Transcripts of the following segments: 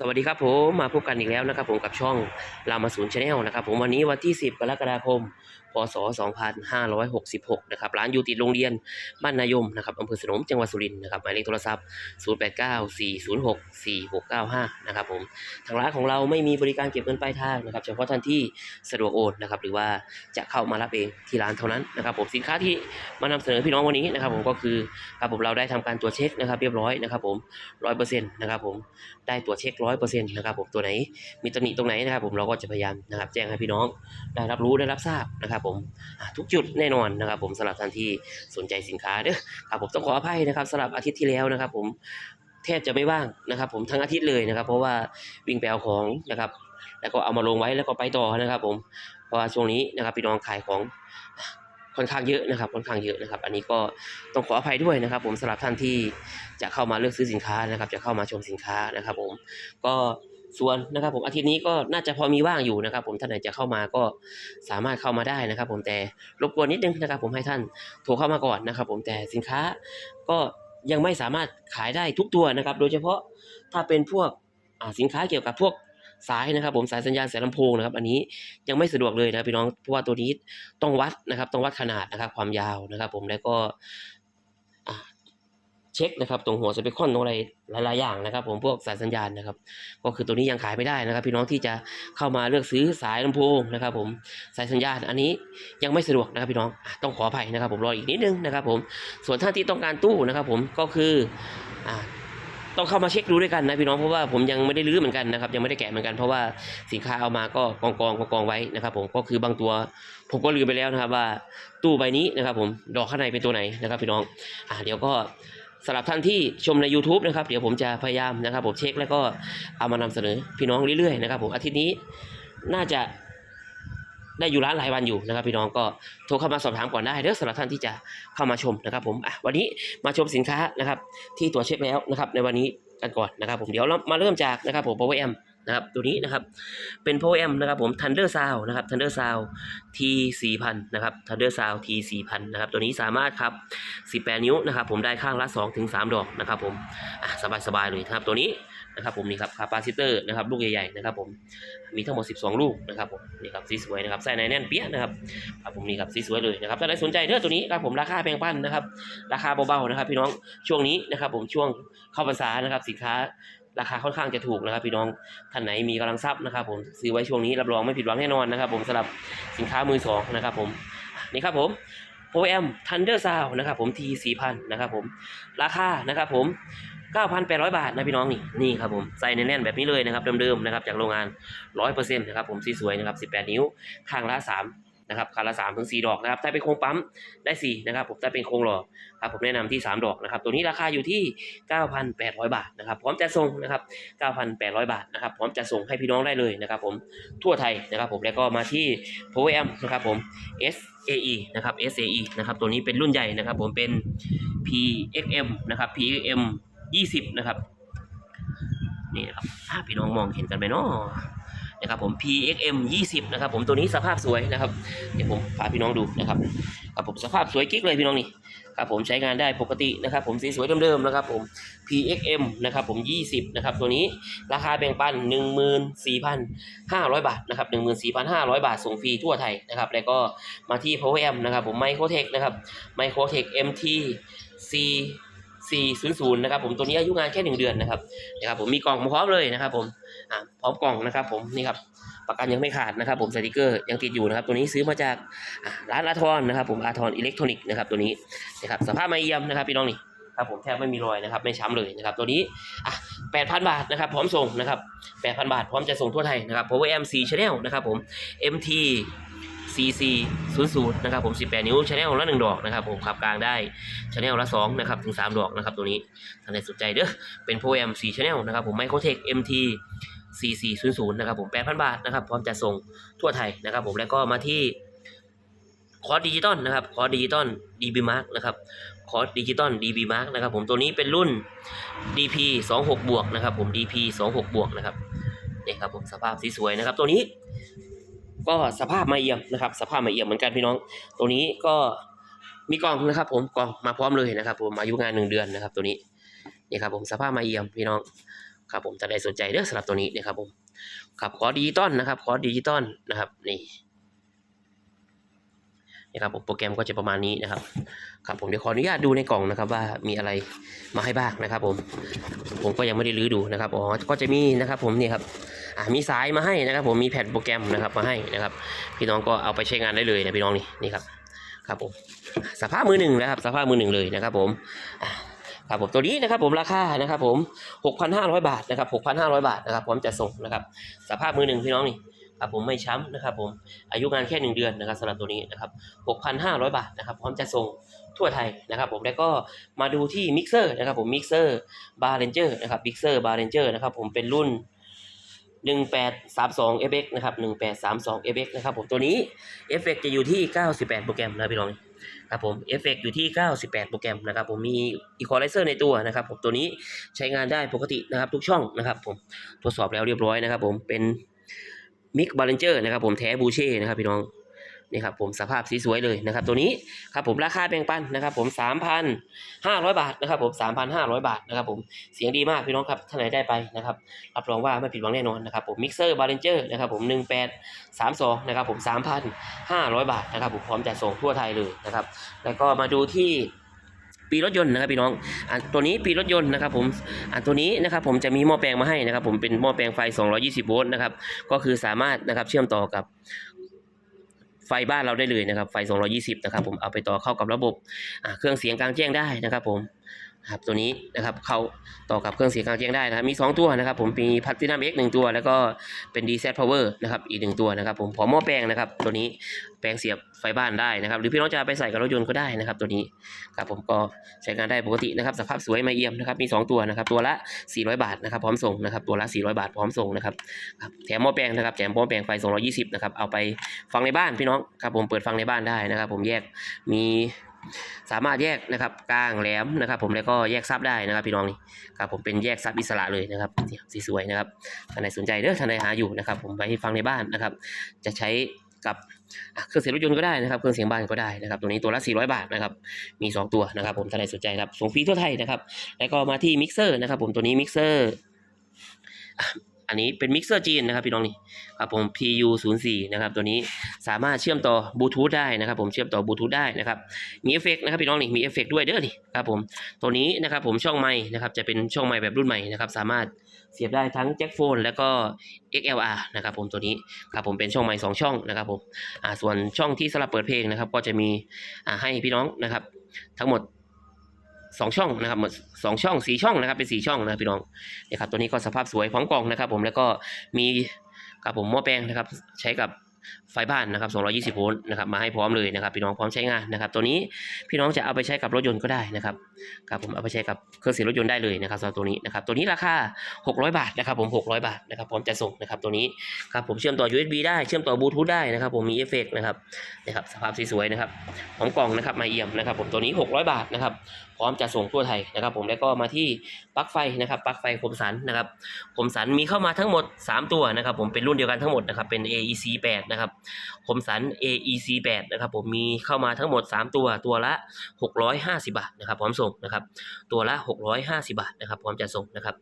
สวัสดีครับผมมาพบกันอีกแล้วนะครับผมกับช่องรามาศูนย์ชาแนลนะครับผมวันนี้วันที่ 10 กรกฎาคม พศ 2566 นะครับ ร้านอยู่ติดโรงเรียนบ้านนายมนะครับอำเภอสนมจังหวัดสุรินทร์นะครับ หมายเลขโทรศัพท์ 0894064695 นะครับผม ทางร้านของเราไม่มีบริการเก็บเงินปลายทางนะครับ เฉพาะท่านที่สะดวกโอนนะครับ หรือว่าจะเข้ามารับเองที่ร้านเท่านั้นนะครับผม สินค้าที่มานำเสนอพี่น้องวันนี้นะครับ ผมก็คือครับผมเราได้ทำการตรวจเช็คนะครับ เรียบร้อยนะครับ ผมร้อยเปอร์เซ็นต์นะครับผม ได้ตรวจเช็คร้อยเปอร์เซ็นต์นะครับผม ตัวไหนมีตำหนิตรงไหนนะครับ ผมเราก็จะพยายามนะครับ แจ้งให้พี่น้องได้รับรู้ได้รับทราบนะครับผมทุกจุดแน่นอนนะครับ ผมสำหรับท่านที่สนใจสินค้าเด้อครับผมต้องขออภัยนะครับสำหรับอาทิตย์ที่แล้วนะครับ ผมแทบจะไม่ว่างนะครับ ผมทั้งอาทิตย์เลยนะครับ เพราะว่าวิ่งไปเอาของนะครับ แล้วก็เอามาลงไว้แล้วก็ไปต่อนะครับ ผมเพราะว่าช่วงนี้นะครับพี่น้องขายของค่อนข้างเยอะนะครับค่อนข้างเยอะนะครับ อันนี้ก็ต้องขออภัยด้วยนะครับ ผมสำหรับท่านที่จะเข้ามาเลือกซื้อสินค้านะครับ จะเข้ามาชมสินค้านะครับ ผมก็ ส่วนนะครับ ผมอาทิตย์นี้ก็น่าจะพอมีว่างอยู่นะครับ ผมท่านไหนจะเข้ามาก็สามารถเข้ามาได้นะครับ ผมแต่รบกวนนิดนึงนะครับ ผมให้ท่านโทรเข้ามาก่อนนะครับ ผมแต่สินค้าก็ยังไม่สามารถขายได้ทุกตัวนะครับ โดยเฉพาะถ้าเป็นพวกสินค้าเกี่ยวกับพวกสายนะครับ ผมสายสัญญาณสายลำโพงนะครับ อันนี้ยังไม่สะดวกเลยนะพี่น้องเพราะว่าตัวนี้ต้องวัดนะครับ ต้องวัดขนาดนะครับ ความยาวนะครับ ผมแล้วก็ เช็คนะครับตรงหัวสเปคอนตรงอะไรหลายๆอย่างนะครับ ผมพวกสายสัญญาณนะครับ ก็คือตัวนี้ยังขายไม่ได้นะครับ พี่น้องที่จะเข้ามาเลือกซื้อสายลำโพงนะครับ ผมสายสัญญาณอันนี้ยังไม่สะดวกนะครับพี่น้องต้องขออภัยนะครับ ผมรออีกนิดนึงนะครับ ผมส่วนท่านที่ต้องการตู้นะครับ ผมก็คืออ่าต้องเข้ามาเช็คดูด้วยกันนะพี่น้องเพราะว่าผมยังไม่ได้รื้อเหมือนกันนะครับยังไม่ได้แกะเหมือนกันเพราะว่าสินค้าเอามาก็กองกองกองกองไว้นะครับ ผมก็คือบางตัว ผมก็ลืมไปแล้วนะครับว่าตู้ใบนี้นะครับ ผมดอกข้างในเป็นตัวไหนนะครับ พี่น้องอ่าเดี๋ยวก็ สำหรับท่านที่ชมใน YouTube นะครับเดี๋ยวผมจะพยายามนะครับผมเช็คแล้วก็เอามานำเสนอพี่น้องเรื่อยๆนะครับผมอาทิตย์นี้น่าจะได้อยู่ร้านหลายวันอยู่นะครับ พี่น้องก็โทรเข้ามาสอบถามก่อนได้เด้อสำหรับท่านที่จะเข้ามาชมนะครับผมอะวันนี้มาชมสินค้านะครับที่ตัวเช็คแล้วนะครับในวันนี้กันก่อนนะครับผมเดี๋ยวเรามาเริ่มจากนะครับผม Power Amp นะครับตัวนี้นะครับเป็น Power Amp นะครับผม Thunder Sound นะครับ Thunder Sound T 4000นนะครับ Thunder Sound T 4000นนะครับตัวนี้สามารถครับ18นิ้วนะครับผมได้ข้างละ2ถึง3ดอกนะครับผมอะสบายๆเลยนะครับตัวนี้นะครับผมนี่ครับคาปาซิเตอร์นะครับลูกใหญ่ๆนะครับผมมีทั้งหมด 12 ลูกนะครับผมนี่ครับสีสวยนะครับใส่ในแน่นเปี้ยนะครับครับผมนี่ครับสีสวยเลยนะครับถ้าใครสนใจเด้อตัวนี้ครับผมราคาแพงปั้นนะครับ ราคาเบาๆนะครับ พี่น้องช่วงนี้นะครับผมช่วงเข้าพรรษานะครับสินค้า ราคาค่อนข้างจะถูกนะครับ พี่น้องท่านไหนมีกำลังทรัพย์นะครับผมซื้อไว้ช่วงนี้รับรองไม่ผิดหวังแน่นอนนะครับ ผมสำหรับสินค้ามือสองนะครับผมนี่ครับผมโ o อม Thunder Sound นะครับผม T 4000นะครับผมราคานะครับผม9,800 บาทนะพี่น้องนี่นี่ครับผมใส่แน่นๆแบบนี้เลยนะครับเดิมๆนะครับจากโรงงาน 100%นะครับผมสีสวยนะครับ 18 นิ้วข้างละ3 นะครับข้างละ3ถึง4ดอกนะครับถ้าเป็นโครงปั๊มได้4นะครับผมถ้าเป็นโครงหล่อครับผมแนะนำที่3ดอกนะครับตัวนี้ราคาอยู่ที่9,800บาทนะครับพร้อมจะส่งนะครับ9,800บาทนะครับพร้อมจะส่งให้พี่น้องได้เลยนะครับผมทั่วไทยนะครับผมแล้วก็มาที่ p o w e r m นะครับผม SAE นะครับ SAE นะครับตัวนี้เป็นรุ่นใหญ่นะครับผมเป็น PXM นะครับ PXM 20 นะครับนี่นะครับอ่าพี่น้องมองเห็นกันไหมเนาะ นะครับผม PXM 20นะครับผมตัวนี้สภาพสวยนะครับเดี๋ยวผมพาพี่น้องดูนะครับครับผมสภาพสวยกิ๊กเลยพี่น้องนี่ครับผมใช้งานได้ปกตินะครับผมสีสวยเดิมๆนะครับผม PXM นะครับผม 20นะครับตัวนี้ราคาแบ่งปัน 14,500 บาทนะครับ14,500 บาทส่งฟรีทั่วไทยนะครับแล้วก็มาที่ Power M นะครับผม Microtech นะครับ Microtech MT C 400 นะครับผมตัวนี้อายุงานแค่ 1 เดือนนะครับนะครับผมมีกล่องมาพร้อมเลยนะครับผม อ่าพร้อมกล่องนะครับผมนี่ครับประกันยังไม่ขาดนะครับ ผมสติกเกอร์ยังติดอยู่นะครับ ตัวนี้ซื้อมาจากร้านอาทรนะครับ ผมอาทรอิเล็กทรอนิกส์นะครับตัวนี้นะครับสภาพไม่เยี่ยมนะครับพี่น้องนี่ครับผมแทบไม่มีรอยนะครับไม่ช้ำเลยนะครับตัวนี้อะ8,000 บาทนะครับพร้อมส่งนะครับ8,000 บาทพร้อมจะส่งทั่วไทยนะครับ Power M 4 Channel นะครับผม MT CC 00นะครับผม 18 นิ้ว Channel ละ 1 ดอกนะครับผมขับกลางได้ Channel ละ 2 นะครับ ถึง 3 ดอกนะครับตัวนี้ท่านใดสนใจเด้อเป็น Power M 4 Channel นะครับผม Microtech MT CC 00นะครับผม8,000 บาทนะครับพร้อมจะส่งทั่วไทยนะครับผมแล้วก็มาที่คอร์สดิจิตอลนะครับคอร์สดิจิตอล DB Mark นะครับคอร์สดิจิตอล DB Mark นะครับผมตัวนี้เป็นรุ่น DP 26บวกนะครับผม DP 26บวกนะครับนี่ครับผมสภาพสีสวยนะครับ ตัวนี้ ก็สภาพมาเอี่ยมนะครับ สภาพมาเอี่ยมเหมือนกันพี่น้อง ตัวนี้ก็มีกล่องนะครับ ผมกล่องมาพร้อมเลยนะครับ ผมอายุงานหนึ่งเดือนนะครับ ตัวนี้นี่ครับผมสภาพมาเอี่ยมพี่น้อง ครับผมจะได้สนใจเด้อสำหรับตัวนี้นะครับผมครับขอดิจิตอลนะครับ ขอดิจิตอลนะครับนี่นะครับผมโปรแกรมก็จะประมาณนี้นะครับ ครับผมเดี๋ยวขออนุญาตดูในกล่องนะครับ ว่ามีอะไรมาให้บ้างนะครับ ผม ผมก็ยังไม่ได้รื้อดูนะครับอ๋อก็จะมีนะครับ ผมนี่ครับอ่ามีสายมาให้นะครับ ผมมีแผ่นโปรแกรมนะครับมาให้นะครับ พี่น้องก็เอาไปใช้งานได้เลยนะพี่น้องนี่นี่ครับ ครับผมสภาพมือหนึ่งนะครับสภาพมือหนึ่งเลยนะครับ ผมอ ครับผมตัวนี้นะครับผมราคานะครับผม 6,500 บาทนะครับ6,500 บาทนะครับพร้อมจะส่งนะครับสภาพมือหนึ่งพี่น้องนี่ครับผมไม่ช้ำนะครับผมอายุงานแค่หนึ่งเดือนนะครับสำหรับตัวนี้นะครับ 6,500 บาทนะครับพร้อมจะส่งทั่วไทยนะครับผมแล้วก็มาดูที่มิกเซอร์นะครับผมมิกเซอร์บาร์เรนเจอร์นะครับมิกเซอร์บาร์เรนเจอร์นะครับผมเป็นรุ่น 1832 FX นะครับ1832 FX นะครับผมตัวนี้เอฟเฟกจะอยู่ที่ 98 โปรแกรมนะพี่น้อง ครับผมเอฟเฟกอยู่ที่ 98 โปรแกรมนะครับผมมีอีควอไลเซอร์ในตัวนะครับผมตัวนี้ใช้งานได้ปกตินะครับทุกช่องนะครับผมทดสอบแล้วเรียบร้อยนะครับผมเป็นมิกบาร์เรนเจอร์นะครับผมแท้บูเช่นะครับพี่น้อง นี่ครับผมสภาพสีสวยเลยนะครับตัวนี้ครับผมราคาแบ่งปันนะครับผม 3,500 บาทนะครับผม 3,500 บาทนะครับผมเสียงดีมากพี่น้องครับท่านไหนได้ไปนะครับรับรองว่าไม่ผิดหวังแน่นอนนะครับผมมิกเซอร์บาร์เรนเจอร์นะครับผม 1832นะครับผม3,500 บาทนะครับผมพร้อมจะส่งทั่วไทยเลยนะครับแล้วก็มาดูที่ปีรถยนต์นะครับพี่น้องอันตัวนี้ปีรถยนต์นะครับผมอันตัวนี้นะครับผมจะมีหม้อแปลงมาให้นะครับผมเป็นหม้อแปลงไฟ 220 โวลต์นะครับก็คือสามารถนะครับเชื่อมต่อกับ ไฟบ้านเราได้เลยนะครับ ไฟ 220 นะครับผม เอาไปต่อเข้ากับระบบเครื่องเสียงกลางแจ้งได้นะครับผม ครับตัวนี้นะครับเข้าต่อกับเครื่องเสียงกลางแจ้งได้นะครับมี 2 ตัวนะครับ ผมมีพั t ตินัมเอ็กหนึ่งตัว แล้วก็เป็น DZ Power นะครับอีกหนึ่งตัวนะครับ ผมพร้อมหม้อแปลงนะครับ ตัวนี้แปลงเสียบไฟบ้านได้นะครับ หรือพี่น้องจะไปใส่กับรถยนต์ก็ได้นะครับ ตัวนี้ครับผมก็ใช้งานได้ปกตินะครับสภาพสวยไม่เอี่ยมนะครับมี 2 ตัวนะครับ ตัวละ 400 บาทนะครับพร้อมส่งนะครับตัวละ 400 บาทพร้อมส่งนะครับครับแถมหม้อแปลงนะครับแถมหม้อแปลงไฟ 220 นะครับเอาไปฟังในบ้านพี่น้องครับผมเปิดฟังในบ้านได้นะครับ ผมแยกมี สามารถแยกนะครับกลางแหลมนะครับ ผมแล้วก็แยกซับได้นะครับพี่น้องนี่ครับผมเป็นแยกซับอิสระเลยนะครับสีสวยนะครับท่านใดสนใจเด้อท่านใดหาอยู่นะครับ ผมไปฟังในบ้านนะครับ จะใช้กับเครื่องเสียงรถยนต์ก็ได้นะครับเครื่องเสียงบ้านก็ได้นะครับตัวนี้ตัวละ 400 บาทนะครับมี 2 ตัวนะครับผมท่านใดสนใจครับส่งฟรีทั่วไทยนะครับแล้วก็มาที่มิกเซอร์นะครับผมตัวนี้มิกเซอร์ อันนี้เป็นมิกเซอร์จีนนะครับพี่น้องนี่ครับผม PU 0 4นะครับตัวนี้สามารถเชื่อมต่อบลูทูธได้นะครับผมเชื่อมต่อบลูทูธได้นะครับมีเอฟเฟกต์นะครับพี่น้องนี่มีเอฟเฟกต์ด้วยเด้อนี่ครับผมตัวนี้นะครับผมช่องไม้นะครับจะเป็นช่องไม้แบบรุ่นใหม่นะครับสามารถเสียบได้ทั้งแจ็คโฟนแล้วก็ XLR นะครับผมตัวนี้ครับผมเป็นช่องไม้สองช่องนะครับผมอ่าส่วนช่องที่สำหรับเปิดเพลงนะครับก็จะมีอ่าให้พี่น้องนะครับทั้งหมด สองช่องนะครับหมดสองช่องสี่ช่องนะครับเป็นสี่ช่องนะครับพี่น้องนี่ครับตัวนี้ก็สภาพสวยพร้อมกล่องนะครับ ผมแล้วก็มีครับผมหม้อแปลงนะครับ ใช้กับไฟบ้านนะครับ 220 โวลต์นะครับ มาให้พร้อมเลยนะครับ พี่น้องพร้อมใช้งานนะครับ ตัวนี้พี่น้องจะเอาไปใช้กับรถยนต์ก็ได้นะครับครับผมเอาไปใช้กับเครื่องเสียงรถยนต์ได้เลยนะครับสำหรับตัวนี้นะครับ ตัวนี้ราคา 600 บาทนะครับ ผม 600 บาทนะครับ พร้อมจะส่งนะครับ ตัวนี้ครับผมเชื่อมต่อ USB ได้ เชื่อมต่อบลูทูธได้นะครับ ผมมีเอฟเฟกต์นะครับ นะครับ สภาพสวยๆนะครับ พร้อมกล่องนะครับ มาเอี่ยมนะครับ ผม ตัวนี้ 600 บาทนะครับพร้อมจะส่งทั่วไทยนะครับ ผมแล้วก็มาที่ปลั๊กไฟนะครับปลั๊กไฟคมสันนะครับคมสันมีเข้ามาทั้งหมด 3 ตัวนะครับ ผมเป็นรุ่นเดียวกันทั้งหมดนะครับเป็น AEC 8นะครับคมสัน AEC 8นะครับผมมีเข้ามาทั้งหมด 3 ตัวตัวละ 650 บาทนะครับพร้อมส่งนะครับตัวละ 650 บาทนะครับพร้อมจะส่งนะครับ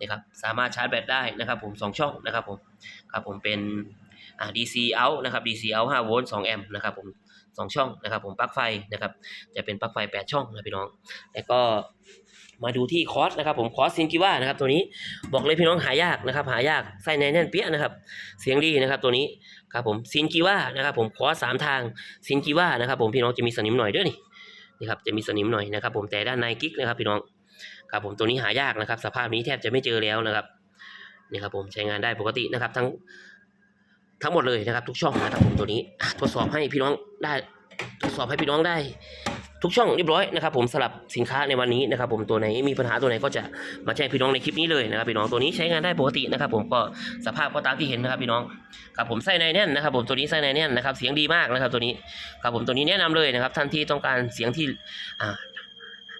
นะครับสามารถชาร์จแบตได้นะครับ ผม 2 ช่องนะครับผมครับผมเป็นอ่า DC out นะครับ DC out 5โวลต์2แอมป์นะครับผม สองช่องนะครับผมปลั๊กไฟนะครับจะเป็นปลั๊กไฟ 8 ช่องนะพี่น้อง แล้วก็มาดูที่คอร์สนะครับผมคอร์สซินกิว่านะครับตัวนี้บอกเลยพี่น้องหายากนะครับหายากไส้ในแน่นเปี้ยนะครับเสียงดีนะครับตัวนี้ครับผมซินกิว่านะครับผมคอร์สสามทางซินกิว่านะครับผมพี่น้องจะมีสนิมหน่อยด้วยนี่นี่ครับจะมีสนิมหน่อยนะครับผมแต่ด้านในกิ๊กนะครับพี่น้องครับผมตัวนี้หายากนะครับ สภาพนี้แทบจะไม่เจอแล้วนะครับนี่ครับผมใช้งานได้ปกตินะครับทั้ง ทั้งหมดเลยนะครับ ทุกช่องนะครับผมตัวนี้อะทดสอบให้พี่น้องได้ทดสอบให้พี่น้องได้ ทุกช่องเรียบร้อยนะครับ ผมสลับสินค้าในวันนี้นะครับ ผมตัวไหนมีปัญหาตัวไหนก็จะมาแจ้งพี่น้องในคลิปนี้เลยนะครับพี่น้องตัวนี้ใช้งานได้ปกตินะครับ ผมก็สภาพก็ตามที่เห็นนะครับพี่น้องครับผมไส้ในแน่นนะครับ ผมตัวนี้ไส้ในแน่นนะครับ เสียงดีมากนะครับตัวนี้ครับผมตัวนี้แนะนำเลยนะครับ ท่านที่ต้องการเสียงที่อ่า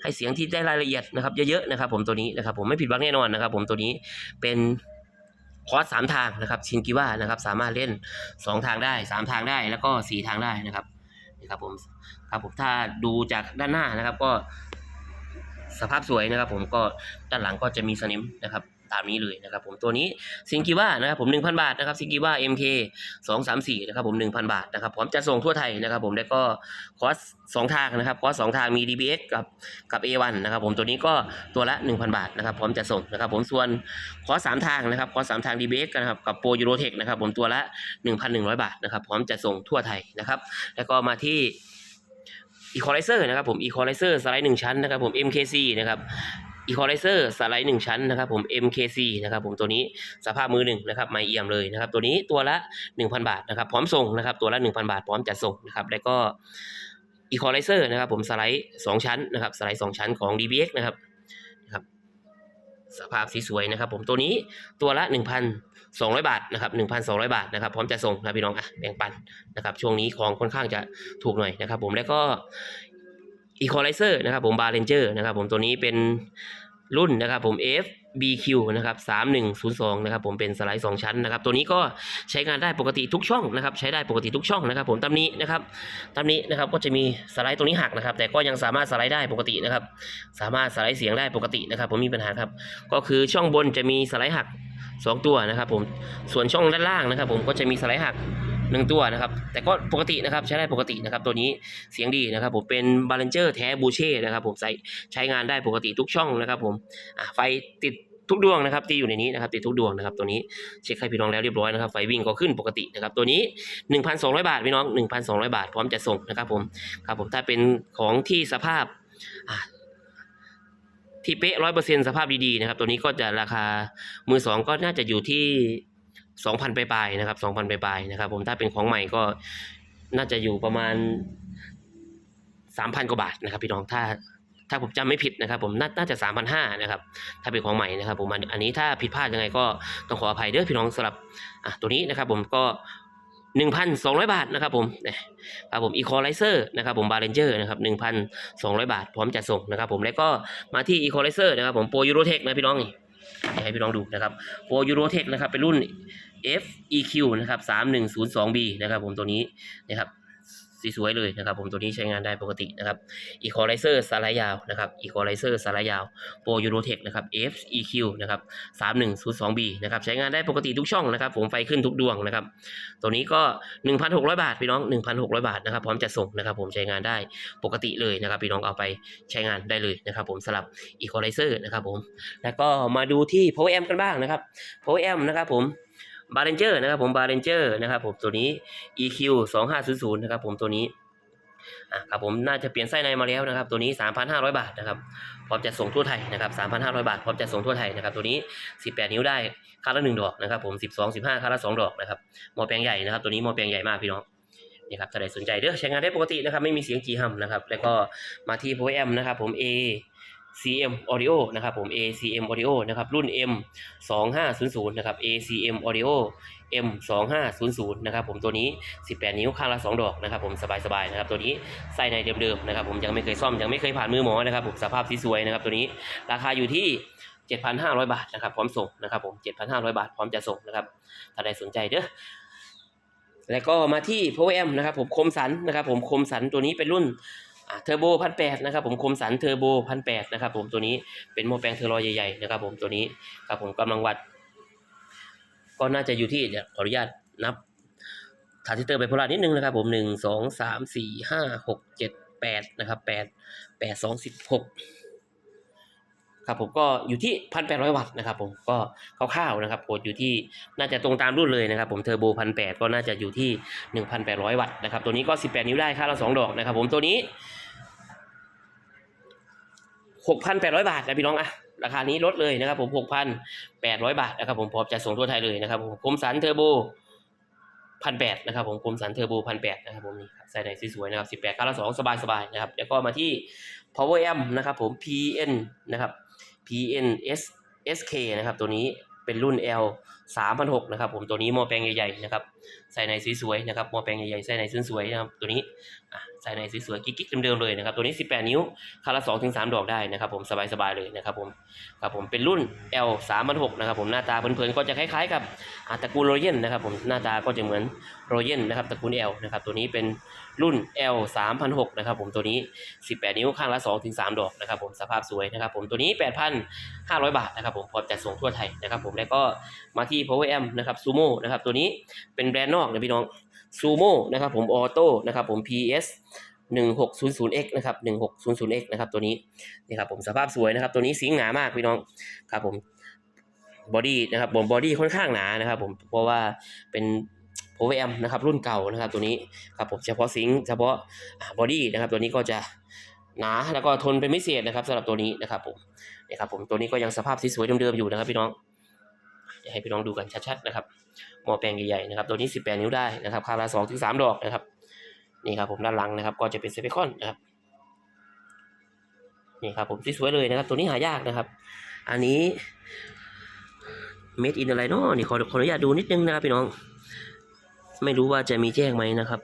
ให้เสียงที่ได้รายละเอียดนะครับเยอะๆนะครับ ผมตัวนี้นะครับ ผมไม่ผิดหวังแน่นอนนะครับ ผมตัวนี้เป็น คอร์สสามทางนะครับชินกิว่านะครับสามารถเล่นสองทางได้สามทางได้แล้วก็สี่ทางได้นะครับนี่ครับผมครับผมถ้าดูจากด้านหน้านะครับก็สภาพสวยนะครับ ผมก็ด้านหลังก็จะมีสนิมนะครับ ตามนี้เลยนะครับผมตัวนี้ซิงกิว่านะครับผม 1,000 บาทนะครับซิงกิว่า MK 234นะครับผม 1,000 บาทนะครับพร้อมจะส่งทั่วไทยนะครับผมแล้วก็คอร์สสองทางนะครับคอร์สสองทางมี DBX กับกับ A1 นะครับผมตัวนี้ก็ตัวละ 1,000 บาทนะครับพร้อมจะส่งนะครับผมส่วนคอร์สสามทางนะครับคอร์สสามทาง DBX นะครับกับโปรยูโรเทคนะครับผมตัวละ 1,100 บาทนะครับพร้อมจะส่งทั่วไทยนะครับแล้วก็มาที่ Equalizer นะครับผม Equalizer สไลด์หนึ่งชั้นนะครับผม MKC นะครับ Equalizer สไลด์หนึ่งชั้นนะครับผม MKC นะครับผมตัวนี้สภาพมือหนึ่งนะครับไม่เอี่ยมเลยนะครับตัวนี้ตัวละ 1,000 บาทนะครับพร้อมส่งนะครับตัวละ 1,000 บาทพร้อมจัดส่งนะครับแล้วก็ Equalizer นะครับผมสไลด์ 2 ชั้นนะครับสไลด์ 2 ชั้นของ DBX นะครับนะครับสภาพสีสวยนะครับผมตัวนี้ตัวละ 1,200 บาทนะครับ1,200 บาทนะครับพร้อมจะส่งนะพี่น้องอะแบ่งปันนะครับช่วงนี้ของค่อนข้างจะถูกหน่อยนะครับผมแล้วก็ Equalizer นะครับผม Bar Ranger นะครับผมตัวนี้เป็นรุ่นนะครับผม FBQ นะครับ3102นะครับผมเป็นสไลด์ 2 ชั้นนะครับ ตัวนี้ก็ใช้งานได้ปกติทุกช่องนะครับ ใช้ได้ปกติทุกช่องนะครับ ผมตำนี้นะครับตำนี้นะครับก็จะมีสไลด์ตรงนี้หักนะครับ แต่ก็ยังสามารถสไลด์ได้ปกตินะครับ สามารถสไลด์เสียงได้ปกตินะครับ ผมมีปัญหาครับ ก็คือช่องบนจะมีสไลด์หัก 2 ตัวนะครับ ผมส่วนช่องด้านล่างนะครับ ผมก็จะมีสไลด์หัก หนึ่งตัวนะครับ แต่ก็ปกตินะครับใช้ได้ปกตินะครับ ตัวนี้เสียงดีนะครับ ผมเป็นบาลานเจอร์แท้บูเช่นะครับ ผมใส่ใช้งานได้ปกติทุกช่องนะครับ ผมไฟติดทุกดวงนะครับที่อยู่ในนี้นะครับติดทุกดวงนะครับตัวนี้เช็คให้พี่น้องแล้วเรียบร้อยนะครับไฟวิ่งก็ขึ้นปกตินะครับตัวนี้ 1,200 บาทพี่น้อง 1,200 บาทพร้อมจะส่งนะครับผมครับผมถ้าเป็นของที่สภาพที่เป๊ะร้อยเปอร์เซ็นสภาพดีๆนะครับตัวนี้ก็จะราคามือสองก็น่าจะอยู่ที่ 2,000ปลายๆนะครับ2,000ปลายๆนะครับ ผมถ้าเป็นของใหม่ก็น่าจะอยู่ประมาณ 3,000กว่าบาทนะครับ พี่น้องถ้าถ้าผมจำไม่ผิดนะครับ ผมน่านาจะ 3,500นะครับถ้าเป็นของใหม่นะครับ ผมอันนี้ถ้าผิดพลาดยังไงก็ต้องขออภัยเด้อพี่น้องสำหรับอะตัวนี้นะครับ ผมก็1,200บาทนะครับผมนะครับผม Equalizer นะครับผม Bar Ranger นะครับ1,200บาท พร้อมจัดส่งนะครับ ผมแล้วก็มาที่ Equalizer นะครับผม Pro Eurotech นะพี่น้องนี่ให้พี่น้องดูนะครับ Pro Eurotech นะครับเป็นรุ่น FEQ นะครับ 3102B นะครับผมตัวนี้นะครับสีสวยเลยนะครับผมตัวนี้ใช้งานได้ปกตินะครับ Equalizer สไลยาวนะครับ Equalizer สไลยาว Pro Eurotech นะครับ FEQ นะครับ 3102B นะครับใช้งานได้ปกติทุกช่องนะครับผมไฟขึ้นทุกดวงนะครับ ตัวนี้ก็ 1,600 บาทพี่น้อง 1,600 บาทนะครับพร้อมจะส่งนะครับผมใช้งานได้ปกติเลยนะครับพี่น้องเอาไปใช้งานได้เลยนะครับผมสำหรับ Equalizer นะครับผมแล้วก็มาดูที่ Power Amp กันบ้างนะครับ Power Amp นะครับผม บาร์เรนเจอร์นะครับผมบาร์เรนเจอร์นะครับผมตัวนี้ EQ 2500นะครับผมตัวนี้อะครับผมน่าจะเปลี่ยนไส้ในมาแล้วนะครับ ตัวนี้ 3,500 บาทนะครับพร้อมจะส่งทั่วไทยนะครับ 3,500 บาทพร้อมจะส่งทั่วไทยนะครับ ตัวนี้ 18 นิ้วได้ค่าละ 1 ดอกนะครับ ผม 12 15ค่าละ 2 ดอกนะครับหมอแปลงใหญ่นะครับตัวนี้หมอแปลงใหญ่มากพี่น้องนี่ครับถ้าใครสนใจเด้อใช้งานได้ปกตินะครับไม่มีเสียงจีฮัมนะครับแล้วก็มาที่ Power Amp นะครับผม A CM Audio นะครับผม ACM Audio นะครับรุ่น M 2500นะครับ ACM Audio M 2500นะครับผมตัวนี้ 18 นิ้วข้างละ 2 ดอกนะครับผมสบายๆนะครับตัวนี้ไส้ในเดิมๆนะครับผมยังไม่เคยซ่อมยังไม่เคยผ่านมือหมอนะครับผมสภาพสวยๆนะครับตัวนี้ราคาอยู่ที่ 7,500 บาทนะครับพร้อมส่งนะครับผม7,500 บาทพร้อมจะส่งนะครับถ้าใครสนใจเด้อแล้วก็มาที่ Power M นะครับผมคมสันนะครับผมคมสันตัวนี้เป็นรุ่น เทอร์โบพันแปดนะครับผมคมสันเทอร์โบพันแปดนะครับผมตัวนี้เป็นโมแปลงเทอร์ลอยใหญ่ๆนะครับผมตัวนี้ครับผมกำลังวัด ก็น่าจะอยู่ที่เดี๋ยวขออนุญาตนับทรานซิเตอร์ไบโพลานิดนึงนะครับผมหนึ่งสองสามสี่ห้าหกเจ็ดแปดนะครับแปดแปดสองสิบหกครับผมก็อยู่ที่พันแปดร้อยวัตต์นะครับผมก็คร่าวๆนะครับโหดอยู่ที่น่าจะตรงตามรุ่นเลยนะครับผมเทอร์โบพันแปดก็น่าจะอยู่ที่หนึ่งพันแปดร้อยวัตต์นะครับตัวนี้ก็สิบแปดนิ้วได้ค่าละสองดอกนะครับผมตัวนี้ หกพันแปดร้อยบาทนะพี่น้องอะราคานี้ลดเลยนะครับผมหกพันแปดร้อยบาทนะครับผมพร้อมจะส่งทั่วไทยเลยนะครับผมคมสันเทอร์โบพันแปดนะครับผมคมสันเทอร์โบพันแปดนะครับผมนี่ใส่ได้สวยๆนะครับสิบแปดคาละสองสบายๆนะครับแล้วก็มาที่ power amp นะครับผม PN นะครับ PN S SK นะครับตัวนี้ เป็นรุ่น L 3 0 0นะครับผมตัวนี้หม้อแปลงใหญ่ๆนะครับใส่ในสวยๆนะครับหม้อแปลงใหญ่ๆใส่ในสวยๆนะครับตัวนี้ใส่ในสวยๆกิ๊กๆเดิมๆเลยนะครับตัวนี้ 18 นิ้วคาละ2ถึง3ดอกได้นะครับผมสบายๆเลยนะครับผมครับผมเป็นรุ่น L 3 0 0นะครับผมหน้าตาเพลินๆก็จะคล้ายๆกับตระกูลโรเยนนะครับผมหน้าตาก็จะเหมือนโรเยนนะครับตระกูล L นะครับตัวนี้เป็น รุ่น L 3,600นะครับผมตัวนี้ 18 นิ้วข้างละ2ถึง3ดอกนะครับผมสภาพสวยนะครับผมตัวนี้ 8,500 บาทนะครับผมพร้อมจัดส่งทั่วไทยนะครับผมแล้วก็มาที่ Power M นะครับ Sumo นะครับตัวนี้เป็นแบรนด์นอกนะพี่น้อง Sumo นะครับผมออโต้นะครับผม PS 1600X นะครับ 1600X นะครับตัวนี้นี่ครับผมสภาพสวยนะครับ ตัวนี้สิงหนามากพี่น้องครับผมบอดี้นะครับผมบอดี้ค่อนข้างหนานะครับผมเพราะว่าเป็น Power Amp นะครับรุ่นเก่านะครับตัวนี้ครับผมเฉพาะซิงค์เฉพาะบอดี้นะครับตัวนี้ก็จะหนาแล้วก็ทนเป็นพิเศษนะครับสำหรับตัวนี้นะครับผมนี่ครับผมตัวนี้ก็ยังสภาพสวยๆเดิมๆอยู่นะครับพี่น้องเดี๋ยวให้พี่น้องดูกันชัดๆนะครับหม้อแปลงใหญ่ๆนะครับตัวนี้ 18 นิ้วได้นะครับคาราสองถึงสามดอกนะครับนี่ครับผมด้านหลังนะครับ ก็จะเป็นเซฟิคอนนะครับนี่ครับผมสวยๆเลยนะครับ ตัวนี้หายากนะครับ อันนี้ made in อะไรเนาะนี่ขอขออนุญาตดูนิดนึงนะครับพี่น้อง ไม่รู้ว่าจะมีแจ้งไหมนะครับ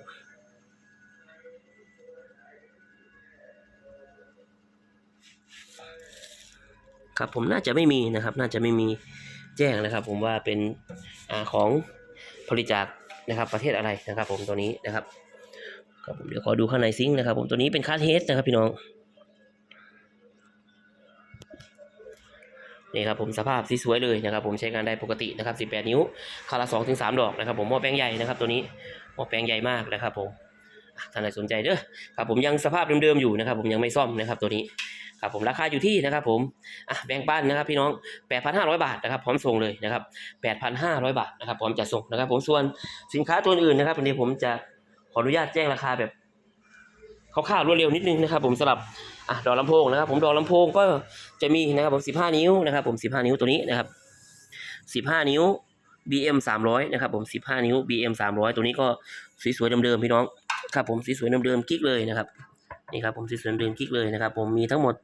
ครับผมน่าจะไม่มีนะครับ น่าจะไม่มีแจ้งนะครับ ผมว่าเป็นอของบริจาคนะครับ ประเทศอะไรนะครับ ผมตัวนี้นะครับครับผมเดี๋ยวขอดูข้างในซิงค์นะครับ ผมตัวนี้เป็นคาเทสนะครับพี่น้อง นี่ครับผมสภาพสีสวยเลยนะครับผมใช้งานได้ปกตินะครับ 18 นิ้วคารา2ถึง3ดอกนะครับผมหม้อแปลงใหญ่นะครับตัวนี้หม้อแปลงใหญ่มากนะครับผมท่านใดสนใจเด้อครับผมยังสภาพเดิมๆอยู่นะครับ ผมยังไม่ซ่อมนะครับตัวนี้ครับผมราคาอยู่ที่นะครับผมอะแบ่งปันนะครับพี่น้อง 8,500 บาทนะครับพร้อมส่งเลยนะครับ 8,500 บาทนะครับพร้อมจะส่งนะครับ ผมส่วนสินค้าตัวอื่นนะครับวันนี้ผมจะขออนุญาตแจ้งราคาแบบคร่าวๆรวดเร็วนิดนึงนะครับ ผมสำหรับ อะดอกลำโพงนะครับ ผมดอกลำโพงก็จะมีนะครับผม 15 นิ้วนะครับ ผม 15 นิ้วตัวนี้นะครับ 15 นิ้ว BM 300นะครับผม 15 นิ้ว BM 300 ตัวนี้ก็สวยๆเดิมๆพี่น้องครับผมสวยๆเดิมๆกิ๊กเลยนะครับนี่ครับผมสวยๆเดิมๆกิ๊กเลยนะครับ ผมมีทั้งหมด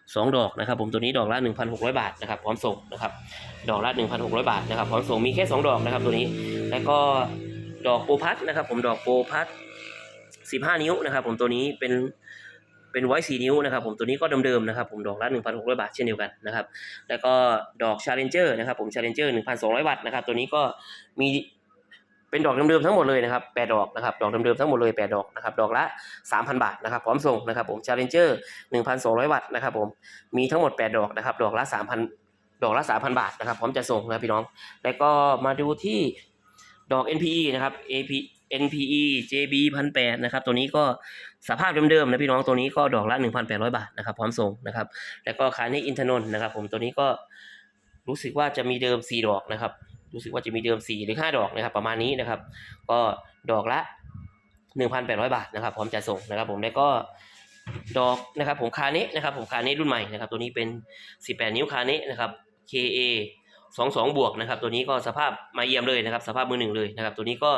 2 ดอกนะครับ ผมตัวนี้ดอกละ 1,600 บาทนะครับพร้อมส่งนะครับดอกละ 1,600 บาทนะครับพร้อมส่งมีแค่ 2 ดอกนะครับตัวนี้ แล้วก็ดอกโปพัดนะครับ ผมดอกโปพัด15 นิ้วนะครับ ผมตัวนี้เป็น เป็นไว้4นิ้วนะครับผมตัวนี้ก็เดิมๆนะครับผมดอกละ 1,600 บาทเช่นเดียวกันนะครับแล้วก็ดอก Challenger นะครับผม Challenger 1,200วัตต์นะครับตัวนี้ก็มีเป็นดอกเดิมๆทั้งหมดเลยนะครับ8ดอกนะครับดอกเดิมๆทั้งหมดเลย8ดอกนะครับดอกละ3,000 บาทนะครับพร้อมส่งนะครับผม Challenger 1,200 วัตต์นะครับผมมีทั้งหมด 8 ดอกนะครับดอกละ3,000 ดอกละ3,000 บาทนะครับพร้อมจะส่งนะพี่น้อง แล้วก็มาดูที่ดอก NPE นะครับ AP NPE JB 1,800นะครับ ตัวนี้ก็สภาพเดิมๆนะพี่น้องตัวนี้ก็ดอกละ 1,800 บาทนะครับ พร้อมส่งนะครับ แล้วก็คาเนอินทนนท์นะครับ ผมตัวนี้ก็รู้สึกว่าจะมีเดิม 4 ดอกนะครับ รู้สึกว่าจะมีเดิม 4 หรือ 5 ดอกนะครับ ประมาณนี้นะครับ ก็ดอกละ 1,800 บาทนะครับ พร้อมจะส่งนะครับ ผมแล้วก็ดอกนะครับ ผมคาเนะนะครับ ผมคาเนะรุ่นใหม่นะครับ ตัวนี้เป็น 18 นิ้วคาเนะนะครับ KA สองสองบวกนะครับ ตัวนี้ก็สภาพมาเยี่ยมเลยนะครับ สภาพมือหนึ่งเลยนะครับ ตัวนี้ก็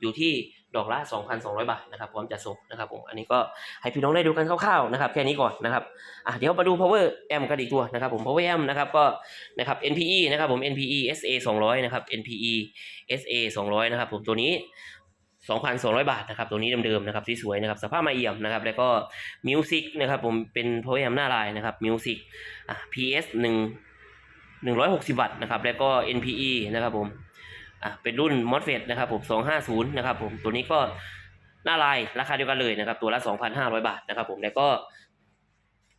อยู่ที่ดอกละ 2,200 บาทนะครับพร้อมจะส่งนะครับผมอันนี้ก็ให้พี่น้องได้ดูกันคร่าวๆนะครับแค่นี้ก่อนนะครับอะเดี๋ยวมาดู power amp กันอีกตัวนะครับผม power amp นะครับก็นะครับ NPE นะครับผม NPE SA 200นะครับ NPE SA 200นะครับผมตัวนี้ 2,200 บาทนะครับตัวนี้เดิมๆนะครับสวยๆนะครับสภาพมาเอี่ยมนะครับแล้วก็มิวสิกนะครับผมเป็น power amp หน้าลายนะครับมิวสิกอะ PS 1 160 วัตต์นะครับ แล้วก็ NPE นะครับผมอะเป็นรุ่น MOSFET นะครับผม250นะครับผมตัวนี้ก็หน้าลายราคาเดียวกันเลยนะครับ ตัวละ 2,500 บาทนะครับผมแล้วก็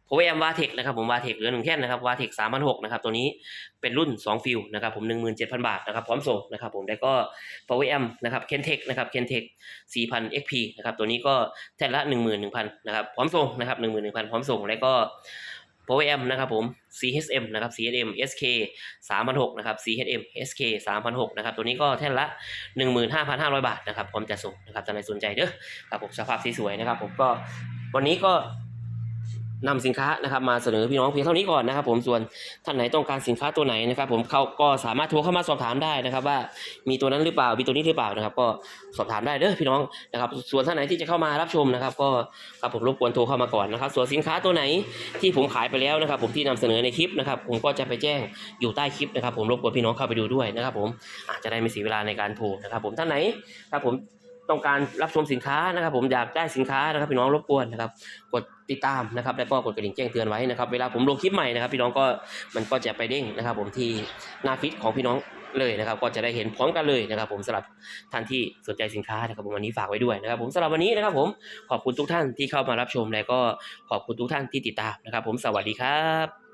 Power Amp Vatek นะครับผม Vatek เหลือหนึ่งแท่นนะครับ Vatek 3,600นหกนะครับตัวนี้เป็นรุ่น 2 ฟิลนะครับผม17,000บาทนะครับพร้อมส่งนะครับผมแล้วก็ PowerM นะครับ Kentech นะครับ Kentech 4,000 XP นะครับตัวนี้ก็แท่นละ11,000นหนึ่งพันนะครับพร้อมส่งนะครับ11,000พร้อมส่งแล้วก็ Power Amp นะครับผม CHM นะครับ CHM SK 3,006นะครับ CHM SK 3,006นะครับ ตัวนี้ก็แท่นละ 15,500 บาทนะครับพร้อมจะส่งนะครับท่านใดสนใจเด้อครับผมสภาพสวยๆนะครับผมก็วันนี้ก็ นำสินค้านะครับมาเสนอพี่น้องเพียงเท่านี้ก่อนนะครับ ผมส่วนท่านไหนต้องการสินค้าตัวไหนนะครับ ผมเขาก็สามารถโทรเข้ามาสอบถามได้นะครับ ว่ามีตัวนั้นหรือเปล่ามีตัวนี้หรือเปล่านะครับ ก็สอบถามได้เด้อพี่น้องนะครับ ส่วนท่านไหนที่จะเข้ามารับชมนะครับ ก็ครับผมรบกวนโทรเข้ามาก่อนนะครับ ส่วนสินค้าตัวไหนที่ผมขายไปแล้วนะครับ ผมที่นำเสนอในคลิปนะครับ ผมก็จะไปแจ้งอยู่ใต้คลิปนะครับ ผมรบกวนพี่น้องเข้าไปดูด้วยนะครับ ผมอาจจะได้ไม่เสียเวลาในการโทรนะครับ ผมท่านไหนครับผม ต้องการรับชมสินค้านะครับ ผมอยากได้สินค้านะครับ พี่น้องรบกวนนะครับ กดติดตามนะครับ แล้วก็กดกระดิ่งแจ้งเตือนไว้นะครับ เวลาผมลงคลิปใหม่นะครับ พี่น้องก็มันก็จะไปเด้งนะครับ ผมที่หน้าฟีดของพี่น้องเลยนะครับ ก็จะได้เห็นพร้อมกันเลยนะครับ ผมสำหรับท่านที่สนใจสินค้านะครับผมวันนี้ฝากไว้ด้วยนะครับ ผมสำหรับวันนี้นะครับ ผมขอบคุณทุกท่านที่เข้ามารับชมและก็ขอบคุณทุกท่านที่ติดตามนะครับ ผมสวัสดีครับ